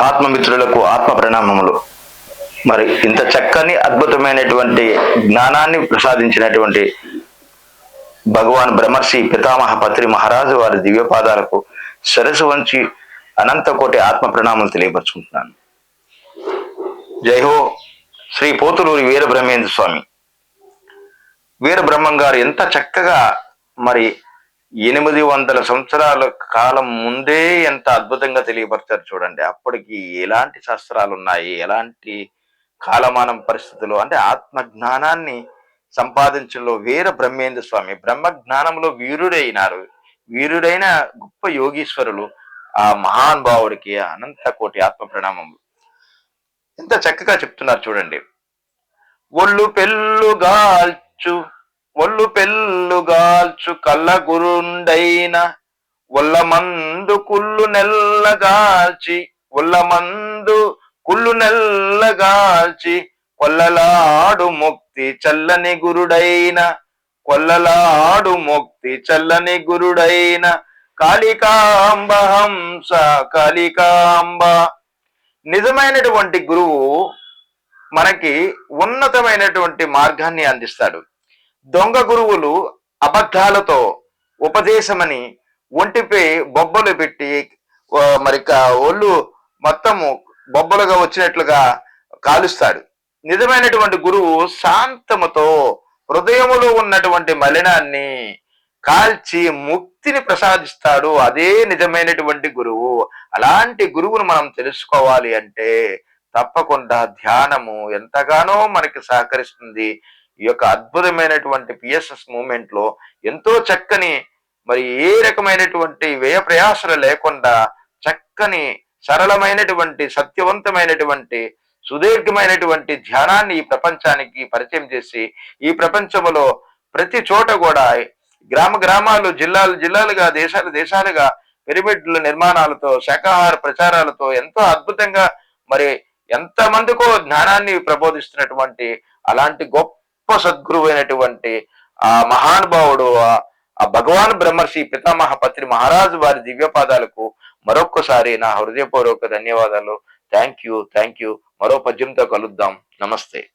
ఆత్మమిత్రులకు ఆత్మ ప్రణామములు. మరి ఇంత చక్కని అద్భుతమైనటువంటి జ్ఞానాన్ని ప్రసాదించినటువంటి భగవాన్ బ్రహ్మర్షి పితామహ పత్రి మహారాజు వారి దివ్యపాదాలకు సరస్సు వంచి అనంత కోటి ఆత్మ ప్రణామం తెలియపరుచుకుంటున్నాను. జైహో శ్రీ పోతులూరి వీరబ్రహ్మేంద్ర స్వామి. వీరబ్రహ్మం గారు ఎంత చక్కగా మరి ఎనిమిది వందల సంవత్సరాల కాలం ముందే ఎంత అద్భుతంగా తెలియపరిచారు చూడండి. అప్పటికి ఎలాంటి శాస్త్రాలు ఉన్నాయి ఎలాంటి కాలమానం పరిస్థితులు అంటే ఆత్మ జ్ఞానాన్ని సంపాదించడంలో వీర బ్రహ్మేంద్ర స్వామి బ్రహ్మ జ్ఞానంలో వీరుడైనారు. వీరుడైన గొప్ప యోగీశ్వరులు ఆ మహాన్ భావుడికి అనంత కోటి ఆత్మ ప్రణామములు ఎంత చక్కగా చెప్తున్నారు చూడండి. ఒళ్ళు పెళ్ళుగాల్చు ఒళ్ళు పెళ్ళుగాల్చు కళ్ళ గురుండైన ఒళ్ళ మందు కుళ్ళు నెల్లగాల్చి ఒళ్ళ మందు కుళ్ళు నెల్లగాల్చి కొల్లలాడు ముక్తి చల్లని గురుడైన కొల్లలాడు ముక్తి చల్లని గురుడైన కాళికాంబ హంస కాళికాంబ. నిజమైనటువంటి గురువు మనకి ఉన్నతమైనటువంటి మార్గాన్ని అందిస్తాడు. దొంగ గురువులు అబద్ధాలతో ఉపదేశమని ఒంటిపై బొబ్బలు పెట్టి మరి ఒళ్ళు మొత్తము బొబ్బలుగా వచ్చినట్లుగా కాలుస్తాడు. నిజమైనటువంటి గురువు శాంతముతో హృదయములో ఉన్నటువంటి మలినాన్ని కాల్చి ముక్తిని ప్రసాదిస్తాడు. అదే నిజమైనటువంటి గురువు. అలాంటి గురువును మనం తెలుసుకోవాలి అంటే తప్పకుండా ధ్యానము ఎంతగానో మనకి సహకరిస్తుంది. ఈ యొక్క అద్భుతమైనటువంటి పిఎస్ఎస్ మూమెంట్లో ఎంతో చక్కని మరి ఏ రకమైనటువంటి వ్యయ ప్రయాసలు లేకుండా చక్కని సరళమైనటువంటి సత్యవంతమైనటువంటి సుదీర్ఘమైనటువంటి ధ్యానాన్ని ఈ ప్రపంచానికి పరిచయం చేసి ఈ ప్రపంచంలో ప్రతి చోట కూడా గ్రామ గ్రామాలు జిల్లాలు జిల్లాలుగా దేశాలు దేశాలుగా పిరమిడ్ల నిర్మాణాలతో శాకాహార ప్రచారాలతో ఎంతో అద్భుతంగా మరి ఎంతమందికో జ్ఞానాన్ని ప్రబోధిస్తున్నటువంటి అలాంటి గొప్ప సద్గురువైనటువంటి ఆ మహానుభావుడు ఆ భగవాన్ బ్రహ్మర్షి పితామహ పత్రి మహారాజు వారి దివ్యపాదాలకు మరొక్కసారి నా హృదయపూర్వక ధన్యవాదాలు. Thank you thank you. మరో పద్యంతో కలుద్దాం. నమస్తే.